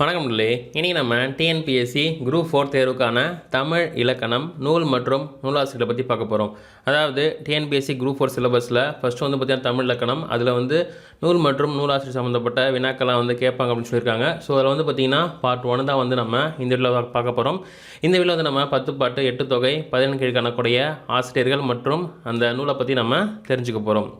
வணக்கம் நண்பர்களே. இனி நம்ம டிஎன்பிஎஸ்சி குரூப் ஃபோர் தேர்வுக்கான தமிழ் இலக்கணம் நூல் மற்றும் நூலாசிரியர்களை பற்றி பார்க்க போகிறோம் அதாவது டிஎன்பிஎஸ்சி குரூப் ஃபோர் சிலபஸில் ஃபஸ்ட்டு வந்து பார்த்திங்கன்னா தமிழ் இலக்கணம் அதில் வந்து நூல் மற்றும் நூலாசிரியர் சம்மந்தப்பட்ட வினாக்கள்லாம் வந்து கேட்பாங்க அப்படின்னு சொல்லியிருக்காங்க. ஸோ அதில் வந்து பார்த்திங்கன்னா பார்ட் ஒன் தான் வந்து நம்ம இந்த வீடியோவில் பார்க்க போகிறோம் இந்த வீடியோவில் வந்து நம்ம பத்து பாட்டு எட்டு தொகை பதினெண்டு கீழ்கணக்குடைய ஆசிரியர்கள் மற்றும் அந்த நூலை பற்றி நம்ம தெரிஞ்சுக்க போகிறோம்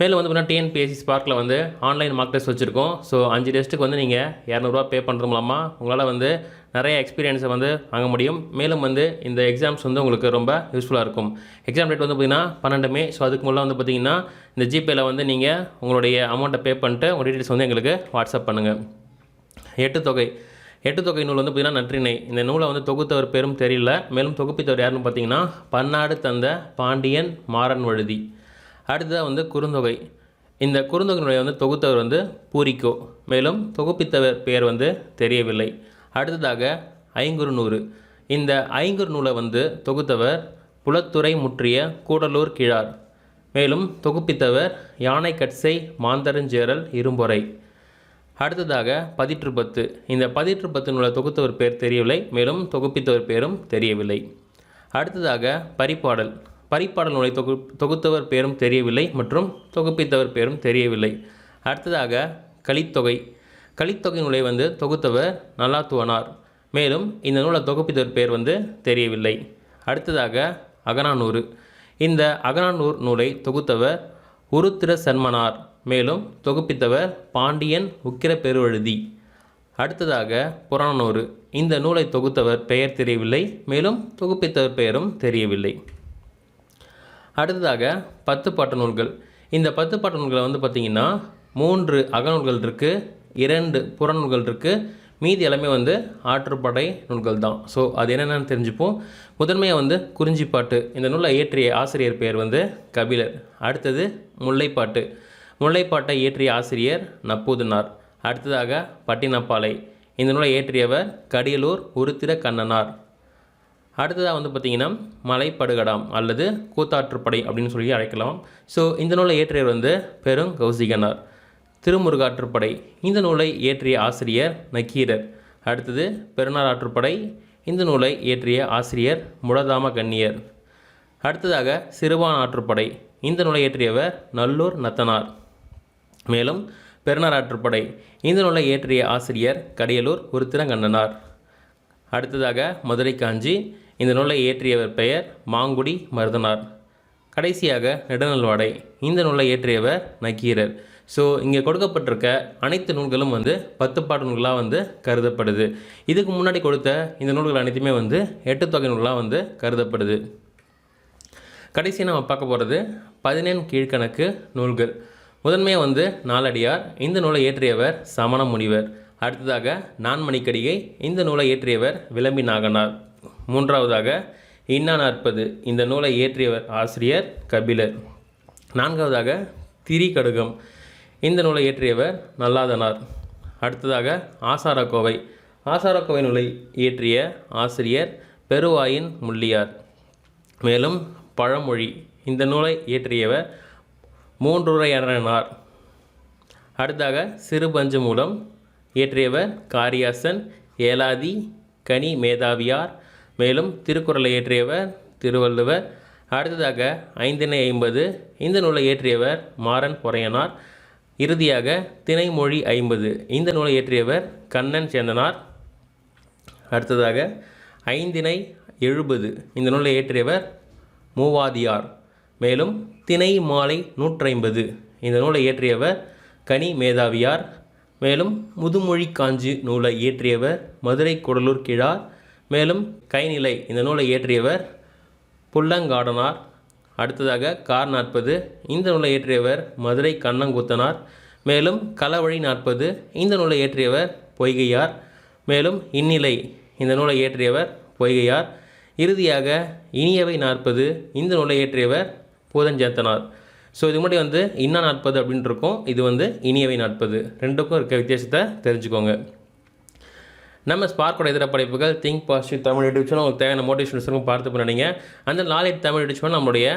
மேலும் வந்து பார்த்தீங்கன்னா டிஎன்பிஎஸ்சி ஸ்பார்க்கில் வந்து ஆன்லைன் மார்க் டெஸ்ட் வச்சுருக்கோம். ஸோ அஞ்சு டெஸ்ட்டுக்கு வந்து நீங்கள் இரநூறுவா பே பண்ணுறது மூலமாக உங்களால் வந்து நிறைய எக்ஸ்பீரியன்ஸை வந்து வாங்க முடியும். மேலும் வந்து இந்த எக்ஸாம்ஸ் வந்து உங்களுக்கு ரொம்ப யூஸ்ஃபுல்லாக இருக்கும். எக்ஸாம் டேட் வந்து பார்த்திங்கன்னா பன்னெண்டு மே. ஸோ அதுக்கு முன்னே வந்து பார்த்திங்கன்னா இந்த ஜிபேயில் வந்து நீங்கள் உங்களுடைய அமௌண்ட்டை பே பண்ணிட்டு உங்கள் டீட்டெயில்ஸ் வந்து எங்களுக்கு வாட்ஸ்அப் பண்ணுங்கள் எட்டு தொகை. எட்டு தொகை நூல் வந்து பார்த்திங்கன்னா நற்றிணை இந்த நூலை வந்து தொகுத்தவர் பேரும் தெரியல. மேலும் தொகுப்பித்தவர் யாருன்னு பார்த்தீங்கன்னா பன்னாடு தந்த பாண்டியன் மாறன் வழுதி அடுத்ததாக வந்து குறுந்தொகை. இந்த குறுந்தொகையினுடைய வந்து தொகுத்தவர் வந்து பூரிக்கோ. மேலும் தொகுப்பித்தவர் பெயர் வந்து தெரியவில்லை. அடுத்ததாக ஐங்குறு நூறு இந்த ஐங்குறு நூலை வந்து தொகுத்தவர் புலத்துறை முற்றிய கூடலூர் கிழார். மேலும் தொகுப்பித்தவர் யானை கட்சை மாந்தரஞ்சேரல் இரும்பொறை. அடுத்ததாக பதிற்று பத்து இந்த பதிற்று பத்து நூலை தொகுத்தவர் பேர் தெரியவில்லை. மேலும் தொகுப்பித்தவர் பேரும் தெரியவில்லை. அடுத்ததாக பரிப்பாடல். பரிப்பாடல் நூலை தொகு தொகுத்தவர் பேரும் தெரியவில்லை மற்றும் தொகுப்பித்தவர் பேரும் தெரியவில்லை. அடுத்ததாக கலித்தொகை. கலித்தொகை நூலை வந்து தொகுத்தவர் நல்லாத்துவனார். மேலும் இந்த நூலை தொகுப்பித்தவர் பேர் வந்து தெரியவில்லை. அடுத்ததாக அகனானூறு இந்த அகனானூர் நூலை தொகுத்தவர் உருத்திர சன்மனார் மேலும் தொகுப்பித்தவர் பாண்டியன் உக்கிர பெருவழுதி. அடுத்ததாக புறநானூறு இந்த நூலை தொகுத்தவர் பெயர் தெரியவில்லை. மேலும் தொகுப்பித்தவர் பெயரும் தெரியவில்லை. அடுத்ததாக பத்து பாட்டு நூல்கள். இந்த பத்து பாட்டு நூல்களை வந்து பார்த்திங்கன்னா மூன்று அகநூல்கள் இருக்குது இரண்டு புறநூல்கள் இருக்குது மீதி எல்லாமே வந்து ஆற்றுப்படை நூல்கள் தான். ஸோ அது என்னென்னு தெரிஞ்சுப்போம். முதன்மையாக வந்து குறிஞ்சிப்பாட்டு. இந்த நூலை இயற்றிய ஆசிரியர் பெயர் வந்து கபிலர். அடுத்தது முல்லைப்பாட்டு. முல்லைப்பாட்டை இயற்றிய ஆசிரியர் நப்பூதனார். அடுத்ததாக பட்டினப்பாலை. இந்த நூலை இயற்றியவர் கடியலூர் உருத்திர கண்ணனார். அடுத்ததாக வந்து பார்த்திங்கன்னா மலைப்படுகடாம் அல்லது கூத்தாற்றுப்படை அப்படின்னு சொல்லி அழைக்கலாம். ஸோ இந்த நூலை இயற்றியவர் வந்து பெரும் கௌசிகனார். திருமுருகாற்றுப்படை. இந்த நூலை இயற்றிய ஆசிரியர் நக்கீரர். அடுத்தது பெருநாள் ஆற்றுப்படை. இந்த நூலை இயற்றிய ஆசிரியர் முடதாம கண்ணியர். அடுத்ததாக சிறுவான் ஆற்றுப்படை. இந்த நூலை இயற்றியவர் நல்லூர் நத்தனார். மேலும் பெருநாள் ஆற்றுப்படை. இந்த நூலை இயற்றிய ஆசிரியர் கடியலூர் உருத்திரங்கண்ணனார். அடுத்ததாக மதுரை காஞ்சி இந்த நூலை இயற்றியவர் பெயர் மாங்குடி மருதனார். கடைசியாக நெடுநல்வாடை. இந்த நூலை இயற்றியவர் நக்கீரர். ஸோ இங்கே கொடுக்கப்பட்டிருக்க அனைத்து நூல்களும் வந்து பத்து பாட்டு நூல்களாக வந்து கருதப்படுது. இதுக்கு முன்னாடி கொடுத்த இந்த நூல்கள் அனைத்துமே வந்து எட்டு தொகை நூல்களாக வந்து கருதப்படுது. கடைசியாக நம்ம பார்க்க போகிறது பதினேழு கீழ்கணக்கு நூல்கள். முதன்மையாக வந்து நாலடியார். இந்த நூலை இயற்றியவர் சமண முனிவர். அடுத்ததாக நான்மணிக்கடிகை. இந்த நூலை இயற்றியவர் விளம்பி நாகனார். மூன்றாவதாக இன்னா நாற்பது இந்த நூலை இயற்றியவர் ஆசிரியர் கபிலர். நான்காவதாக திரி கடுகம் இந்த நூலை இயற்றியவர் நல்லாதனார். அடுத்ததாக ஆசாரக்கோவை ஆசாரக்கோவை நூலை இயற்றிய ஆசிரியர் பெருவாயின் முள்ளியார். மேலும் பழமொழி இந்த நூலை இயற்றியவர் மூன்றுரையறனார் அடுத்தாக சிறுபஞ்சு மூலம் இயற்றியவர் காரியாசன் ஏலாதி கனி மேதாவியார் மேலும் திருக்குறளை இயற்றியவர் திருவள்ளுவர். அடுத்ததாக ஐந்தினை ஐம்பது. இந்த நூலை இயற்றியவர் மாறன் பொறையனார். இறுதியாக திணைமொழி ஐம்பது. இந்த நூலை இயற்றியவர் கண்ணன் சேந்தனார். அடுத்ததாக ஐந்தினை எழுபது. இந்த நூலை இயற்றியவர் மூவாதியார். மேலும் திணை மாலை நூற்றைம்பது. இந்த நூலை இயற்றியவர் கனி மேதாவியார். மேலும் முதுமொழி காஞ்சி நூலை இயற்றியவர் மதுரை குடலூர் கிழார். மேலும் கைநிலை இந்த நூலை இயற்றியவர் புல்லங்காடனார் அடுத்ததாக கார் நாற்பது இந்த நூலை இயற்றியவர் மதுரை கண்ணங்குத்தனார். மேலும் களவழி நாற்பது இந்த நூலை இயற்றியவர் பொய்கையார். மேலும் இந்நிலை இந்த நூலை இயற்றியவர் பொய்கையார். இறுதியாக இனியவை நாற்பது இந்த நூலை இயற்றியவர் பூதஞ்சேத்தனார். ஸோ இது முன்னாடி வந்து இன்னா நாற்பது அப்படின்ட்டு இருக்கும். இது வந்து இனியவை நாற்பது. ரெண்டுக்கும் இருக்க வித்தியாசத்தை தெரிஞ்சுக்கோங்க. நம்ம ஸ்பார்க்கோட இதர படைப்புகள் think positive Tamil YouTube channel உங்களுக்கு தேவையான மோட்டிவேஷன் இருக்கும் பார்த்து பண்ணிங்க அந்த நாலேஜ் தமிழ் யூடியூப் சேனல் நம்மளுடைய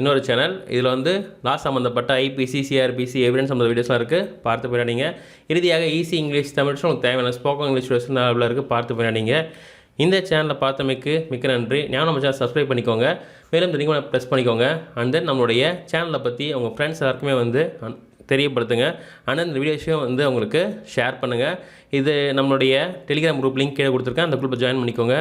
இன்னொரு சேனல் இதில் வந்து லா சம்மந்தப்பட்ட ஐபிசி சிஆர்பிசி எவிடன்ஸ் சம்மந்த வீடியோஸ்லாம் இருக்குது பார்த்து போயிடாதீங்க இறுதியாக ஈஸி இங்கிலீஷ் தமிழ் உங்களுக்கு தேவையான ஸ்போக்கன் இங்கிலீஷ் வீடியோஸ் நல்லா இருக்குது பார்த்து போயிடாதீங்க இந்த சேனலை பார்த்தமைக்கு மிக்க நன்றி. ஞானம் நம்ம சேனல் சப்ஸ்கிரைப் பண்ணிக்கோங்க. மேலும் தெரியுமா ப்ரெஸ் பண்ணிக்கோங்க. அண்ட் தென் நம்மளுடைய சேனலை பற்றி உங்கள் ஃப்ரெண்ட்ஸ் எல்லாருக்குமே வந்து தெரியப்படுத்துங்க. ஆனால் இந்த வீடியோஸையும் வந்து உங்களுக்கு ஷேர் பண்ணுங்கள் இது நம்மளுடைய டெலிகிராம் குரூப் லிங்க் கீழே கொடுத்துருக்கேன். அந்த குரூப்பில் ஜாயின் பண்ணிக்கோங்க.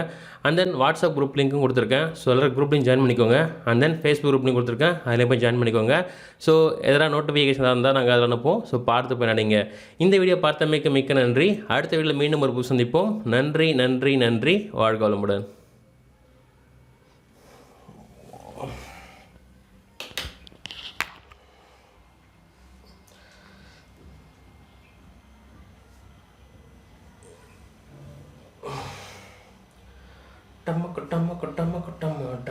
அண்ட் தென் வாட்ஸ்அப் குரூப் லிங்க்கும் கொடுத்துருக்கேன். ஸோ எல்லாரும் குரூப் லிங்க் ஜாயின் பண்ணிக்கோங்க. And then Facebook group link கொடுத்துருக்கேன். அதில் போய் ஜாயின் பண்ணிக்கோங்க. ஸோ எதனா நோட்டிஃபிகேஷன் இருந்தால் நாங்கள் அதில் அனுப்போம் ஸோ பார்த்து போய் நடிங்க. இந்த வீடியோ பார்த்தமைக்கு மிக்க நன்றி. அடுத்த வீடியோவில் மீண்டும் ஒரு புது சந்திப்போம். நன்றி நன்றி நன்றி. வாழ்க வளமுடன். కుట్టమ్మ కుట్టమ్మ కుట్టమ్మ కుట్టమ్మ అంట